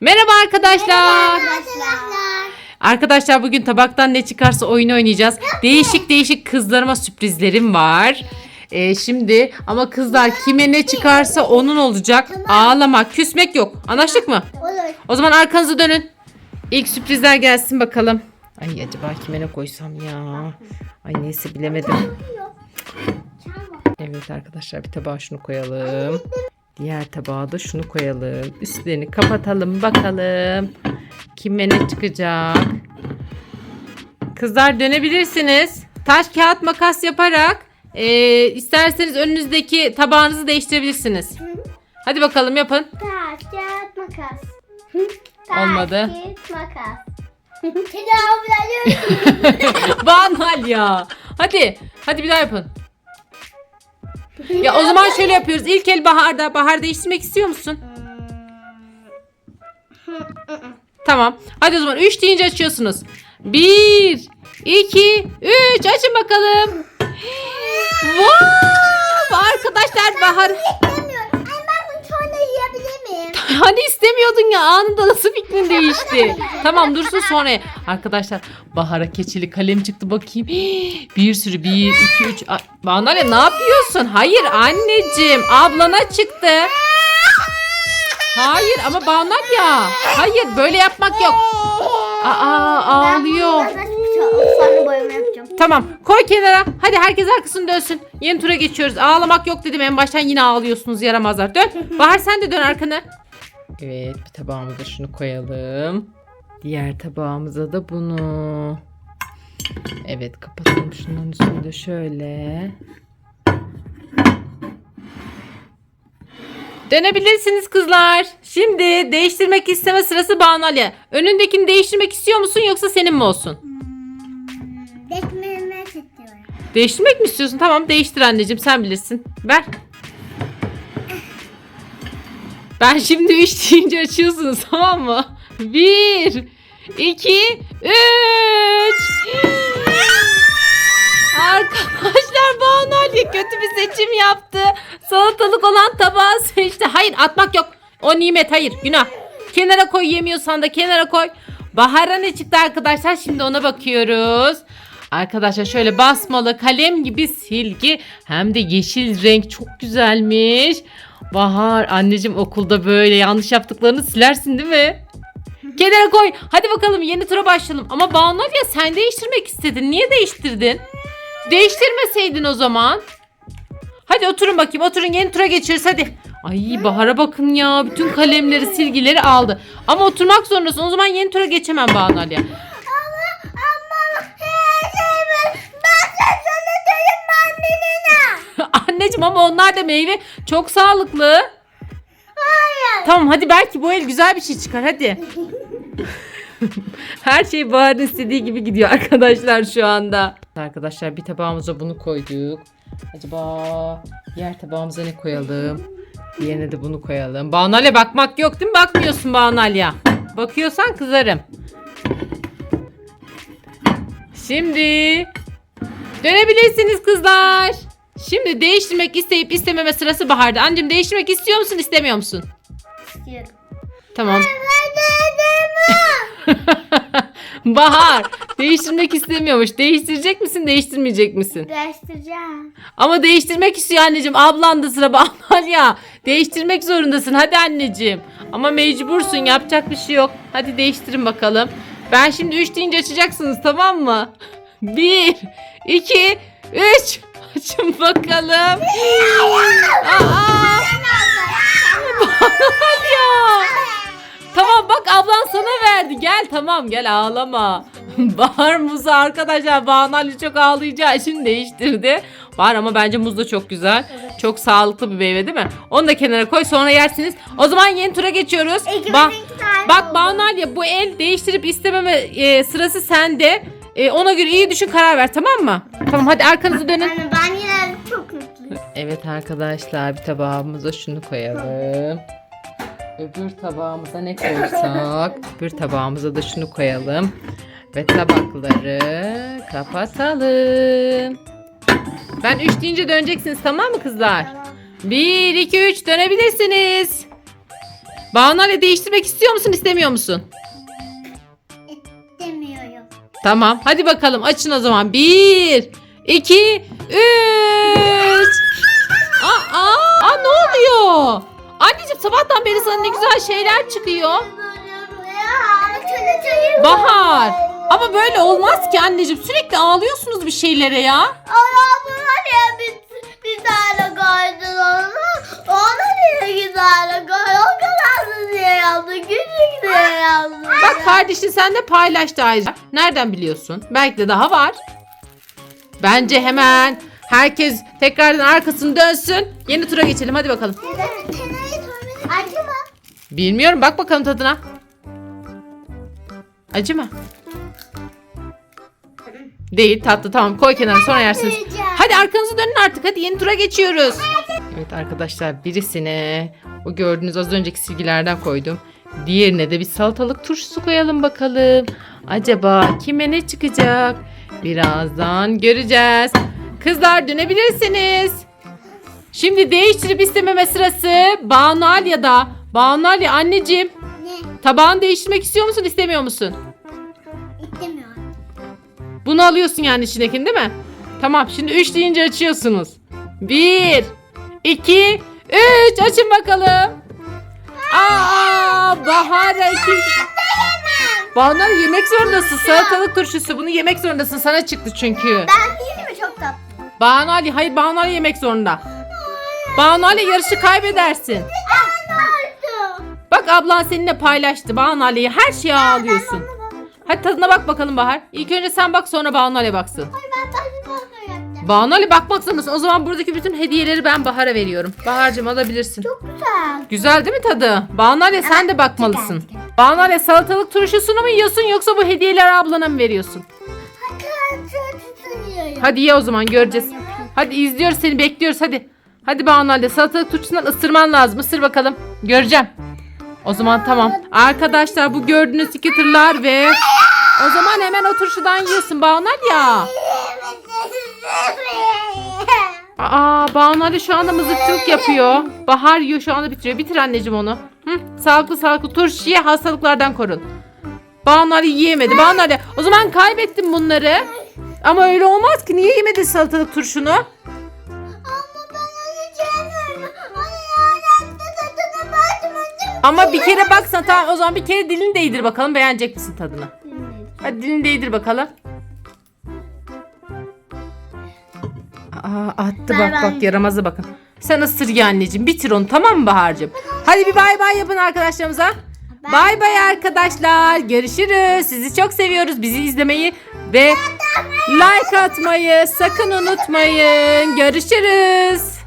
Merhaba arkadaşlar. Arkadaşlar. Arkadaşlar bugün tabaktan ne çıkarsa oyun oynayacağız. Değişik değişik kızlarıma sürprizlerim var. Ee, şimdi ama kızlar kime ne çıkarsa onun olacak. Ağlamak, küsmek yok. Anlaştık mı? Olur. O zaman arkanızı dönün. İlk sürprizler gelsin bakalım. Ay acaba kime ne koysam ya? Ay neyse bilemedim. Evet arkadaşlar bir tabağa şunu koyalım. Diğer tabağa da şunu koyalım. Üstlerini kapatalım bakalım. Kime ne çıkacak? Kızlar dönebilirsiniz. Taş kağıt makas yaparak eee, isterseniz önünüzdeki tabağınızı değiştirebilirsiniz. Hadi bakalım yapın. Taş, kağıt, makas. Taş, Olmadı. kağıt, makas. Banal ya. Hadi. Hadi bir daha yapın. Ya o zaman şöyle yapıyoruz. İlk el Bahar'da. Bahar değiştirmek istiyor musun? Tamam. Hadi o zaman 3 deyince açıyorsunuz. 1 2 3 açın bakalım. Wow! Arkadaşlar Bahar İstemiyorum. Ay ben bunu yiyebilir miyim? Hani istemiyordun ya anında nasıl fikrin değişti? tamam dursun sonra. Arkadaşlar Bahar'a keçeli kalem çıktı bakayım. Bir sürü bir, iki, üç. A- Banale ne yapıyorsun? Hayır anneciğim ablana çıktı. Hayır ama Banal ya. Hayır böyle yapmak yok. Aa ağlıyor. Tamam koy kenara. Hadi herkes arkasını dönsün. Yeni tura geçiyoruz. Ağlamak yok dedim. En baştan yine ağlıyorsunuz yaramazlar. Dön. Bahar sen de dön arkanı. Evet bir tabağımıza şunu koyalım. Diğer tabağımıza da bunu. Evet kapatalım şunun üstünü de şöyle. Dönebilirsiniz kızlar. Şimdi değiştirmek isteme sırası Banalya. Önündekini değiştirmek istiyor musun yoksa senin mi olsun? Değiştirmek mi istiyorsun? Tamam değiştir anneciğim sen bilirsin. Ver. Ben şimdi 3 deyince açıyorsunuz tamam mı? 1 2 3 Arkadaşlar Banu kötü bir seçim yaptı. Salatalık olan tabağı seçti. Hayır atmak yok. O nimet hayır günah. Kenara koy yemiyorsan da kenara koy. Bahar'a ne çıktı arkadaşlar? Şimdi ona bakıyoruz. Arkadaşlar şöyle basmalı kalem gibi silgi hem de yeşil renk çok güzelmiş. Bahar anneciğim okulda böyle yanlış yaptıklarını silersin değil mi? Kenara koy. Hadi bakalım yeni tura başlayalım. Ama Banu ya sen değiştirmek istedin. Niye değiştirdin? Değiştirmeseydin o zaman. Hadi oturun bakayım. Oturun yeni tura geçiyoruz hadi. Ay Bahar'a bakın ya. Bütün kalemleri, silgileri aldı. Ama oturmak zorundasın. O zaman yeni tura geçemem Banu ya. Ama ama her şey var. Ben sen sana söyleyeyim mandalina. Anneciğim ama onlar da meyve çok sağlıklı. Hayır. Tamam hadi belki bu el güzel bir şey çıkar hadi. Her şey Bahar'ın istediği gibi gidiyor arkadaşlar şu anda. Arkadaşlar bir tabağımıza bunu koyduk. Acaba diğer tabağımıza ne koyalım? Diğerine de bunu koyalım. Banalya bakmak yok değil mi? Bakmıyorsun Banalya. Bakıyorsan kızarım. Şimdi dönebilirsiniz kızlar. Şimdi değiştirmek isteyip istememe sırası Bahar'da. Anneciğim değiştirmek istiyor musun istemiyor musun? İstiyorum. Tamam. Bahar değiştirmek istemiyormuş. Değiştirecek misin değiştirmeyecek misin? Değiştireceğim. Ama değiştirmek istiyor anneciğim. Ablan da sıra Bahar ya. Değiştirmek zorundasın. Hadi anneciğim. Ama mecbursun. Yapacak bir şey yok. Hadi değiştirin bakalım. Ben şimdi 3 deyince açacaksınız tamam mı? 1, 2, 3. Açın bakalım. Aa, Bahar ya. Tamam bak ablan sana verdi. Gel tamam gel ağlama. Bahar muzu arkadaşlar Ali çok ağlayacağı için değiştirdi. Var ama bence muz da çok güzel. Çok sağlıklı bir meyve değil mi? Onu da kenara koy sonra yersiniz. O zaman yeni tura geçiyoruz. Ba- bak Banu Ali bu el değiştirip istememe e, sırası sende. E, ona göre iyi düşün karar ver tamam mı? Tamam hadi arkanızı dönün. Anne ben yine çok mutluyum. Evet arkadaşlar bir tabağımıza şunu koyalım. Öbür tabağımıza ne koysak? Öbür tabağımıza da şunu koyalım. Ve tabakları kapatalım. Ben 3 deyince döneceksiniz tamam mı kızlar? 1, 2, 3 dönebilirsiniz. Banu Ali değiştirmek istiyor musun istemiyor musun? Tamam hadi bakalım açın o zaman. Bir, iki, üç. Aa, aa, aa, ne oluyor? Anneciğim sabahtan beri sana ne güzel şeyler çıkıyor. Bahar. Ama böyle olmaz ki anneciğim. Sürekli ağlıyorsunuz bir şeylere ya. Allah'ım ya bir, bir tane koydun onu. Ona niye tane koy? O kadar da diye yaptı. Küçük diye yaptı. Kardeşin sen de paylaştı ayrıca. Nereden biliyorsun? Belki de daha var. Bence hemen herkes tekrardan arkasını dönsün. Yeni tura geçelim hadi bakalım. Acı mı? Bilmiyorum bak bakalım tadına. Acı mı? Değil tatlı tamam koy kenara sonra yersiniz. Hadi arkanızı dönün artık hadi yeni tura geçiyoruz. Evet arkadaşlar birisine o gördüğünüz az önceki silgilerden koydum. Diğerine de bir salatalık turşusu koyalım bakalım. Acaba kime ne çıkacak? Birazdan göreceğiz. Kızlar dönebilirsiniz. Şimdi değiştirip istememe sırası Banu Alya'da. Banu Alya anneciğim Ne? tabağını değiştirmek istiyor musun istemiyor musun? İstemiyorum. Bunu alıyorsun yani içindekini değil mi? Tamam şimdi 3 deyince açıyorsunuz. 1, 2, 3 açın bakalım. Aa Bahar'a iki... Banu yemek zorundasın. Salatalık turşusu bunu yemek zorundasın. Sana çıktı çünkü. Ben değil mi çok tatlı? Banu Ali hayır Banu Ali yemek zorunda. Banu Ali yarışı kaybedersin. Bak ablan seninle paylaştı. Banu Ali'ye her şeye ağlıyorsun. Hadi tadına bak bakalım Bahar. İlk önce sen bak sonra Banu Ali baksın. Ay Banu Ali bakmak zorundasın. O zaman buradaki bütün hediyeleri ben Bahar'a veriyorum. Bahar'cığım alabilirsin. Çok güzel. Güzel değil mi tadı? Banu Ali sen de bakmalısın. güzel. Banu Ali salatalık turşusunu mu yiyorsun yoksa bu hediyeleri ablana mı veriyorsun? Hadi ye o zaman göreceğiz. Hadi izliyoruz seni bekliyoruz hadi. Hadi Banu Ali salatalık turşusundan ısırman lazım. Isır bakalım. Göreceğim. O zaman tamam. Arkadaşlar bu gördüğünüz iki tırlar ve o zaman hemen o turşudan yiyorsun Banu ya. Aa Banu Ali şu anda mızıkçılık yapıyor. Bahar yiyor şu anda bitiriyor. Bitir anneciğim onu. Hı, sağlıklı sağlıklı turşu ye hastalıklardan korun. Banu Ali yiyemedi. Banu Ali o zaman kaybettin bunları. Ama öyle olmaz ki. Niye yemedin salatalık turşunu? Ama bir kere baksana tamam o zaman bir kere dilini değdir bakalım beğenecek misin tadını? Hadi dilini değdir bakalım. Aa, attı bak bay. bak yaramaza bakın. Sen ısır ya anneciğim bitir onu tamam mı Bahar'cığım? Hadi bir bay bay yapın arkadaşlarımıza. Bay bay arkadaşlar. Görüşürüz. Sizi çok seviyoruz. Bizi izlemeyi ve like atmayı sakın unutmayın. Görüşürüz.